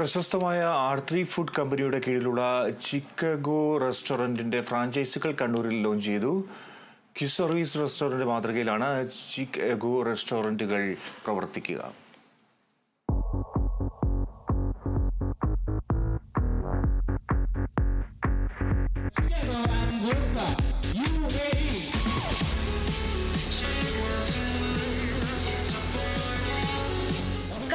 പ്രശസ്തമായ R three food കമ്പനിയുടെ കീഴിലുള്ള ചിക്കഗോ റെസ്റ്റോറന്റിന്റെ ഫ്രാഞ്ചൈസികൾ കണ്ണൂരിൽ ലോഞ്ച് ചെയ്തു. ക്യു സർവീസ് റെസ്റ്റോറന്റ് മാതൃകയിലാണ് ചിക്കഗോ റെസ്റ്റോറന്റുകൾ പ്രവർത്തിക്കുക.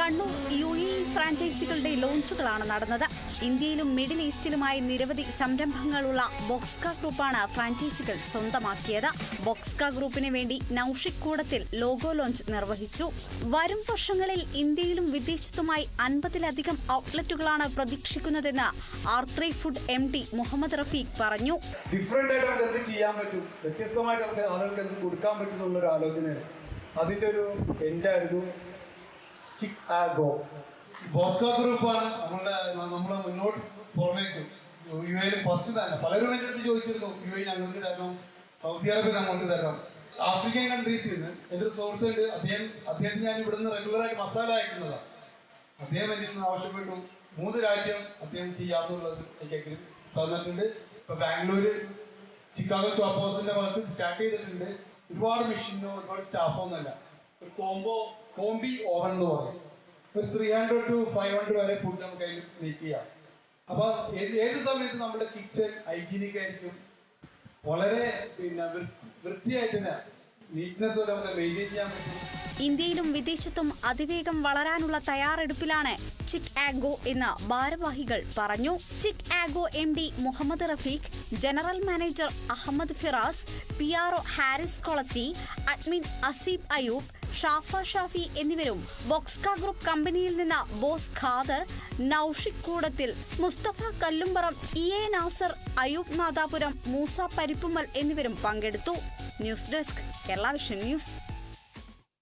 കണ്ണൂർ യു എ ഫ്രാഞ്ചൈസികളുടെ ലോഞ്ചുകളാണ് നടന്നത്. ഇന്ത്യയിലും മിഡിൽ ഈസ്റ്റിലുമായി നിരവധി സംരംഭങ്ങളുള്ള ബോക്സ്ക ഗ്രൂപ്പാണ് ഫ്രാഞ്ചൈസികൾ സ്വന്തമാക്കിയത്. ബോക്സ്ക ഗ്രൂപ്പിന് വേണ്ടി നൌഷിക് കൂടത്തിൽ ലോഗോ ലോഞ്ച് നിർവഹിച്ചു. വരും വർഷങ്ങളിൽ ഇന്ത്യയിലും വിദേശത്തുമായി അൻപതിലധികം ഔട്ട്ലെറ്റുകളാണ് പ്രതീക്ഷിക്കുന്നതെന്ന് R three food M D Muhammad Rafeeq പറഞ്ഞു. ഡിഫറെന്റ് ആയിട്ട് എന്ത് ചെയ്യാൻ പറ്റും? വ്യത്യസ്തമായിട്ട് നമുക്ക് ആളുകൾക്ക് എന്ത് കൊടുക്കാൻ പറ്റും എന്നുള്ളൊരു ആലോചന അതിന്റെ ഒരു എൻഡായിരുന്നു ചിക് ആ ബോസ്കോ ഗ്രൂപ്പാണ് നമ്മുടെ നമ്മളെ മുന്നോട്ട് പുറമേക്ക്. യു എയിൽ ഫസ്റ്റ് തന്നെ. പലരും എന്റെ അടുത്ത് ചോദിച്ചിരുന്നു യു എ ഞങ്ങൾക്ക് തരണം. സൗദി അറേബ്യ ഞങ്ങൾക്ക് തരണം. ആഫ്രിക്കൻ കൺട്രീസിൽ നിന്ന് എന്റെ ഒരു സുഹൃത്തുണ്ട്. അദ്ദേഹം അദ്ദേഹത്തിന് ഞാൻ ഇവിടുന്ന് റെഗുലറായിട്ട് മസാല അയക്കുന്നതാണ് അദ്ദേഹം എന്നിൽ നിന്ന് ആവശ്യപ്പെട്ടു. മൂന്ന് രാജ്യം അദ്ദേഹം ചെയ്യാമെന്നുള്ളത് എനിക്ക് തന്നിട്ടുണ്ട്. ഇപ്പൊ ബാംഗ്ലൂര് ചിക്കാഗോ ചോപ്പ് ഹൗസിന്റെ വർക്ക് സ്റ്റാർട്ട് ചെയ്തിട്ടുണ്ട്. ഒരുപാട് മെഷീനോ ഒരുപാട് സ്റ്റാഫോ ഒന്നല്ല ഒരു കോംബോ കോംബി ഓവൻ എന്ന് പറയും. ഒരു three hundred to five hundred വരെ ഫുഡ് നമുക്ക് അതിൽ മേക്ക് ചെയ്യാം. അപ്പൊ ഏത് സമയത്ത് നമ്മുടെ കിച്ചൺ ഹൈജീനിക് ആയിരിക്കും. വളരെ പിന്നെ വൃത്തിയായിട്ട് തന്നെ നീറ്റ്നെസ് നമുക്ക് മെയിന്റെയിൻ ചെയ്യാൻ പറ്റും. ഇന്ത്യയിലും വിദേശത്തും അതിവേഗം വളരാനുള്ള തയ്യാറെടുപ്പിലാണ് ചിക് ആഗോ എന്ന ഭാരവാഹികൾ പറഞ്ഞു. Chicago M D Muhammad Rafeeq general manager Ahmed Firas P R O Haris Kolathi admin Aseeb Ayub ഷാഫ Shafi എന്നിവരും ബോക്സ്ക ഗ്രൂപ്പ് കമ്പനിയിൽ നിന്ന് boss Khader Naushik Koodathil Musthafa Kallumparam E A Nasar Ayub Nadapuram Moosa Parippumal എന്നിവരും പങ്കെടുത്തു. News desk Kerala vision news.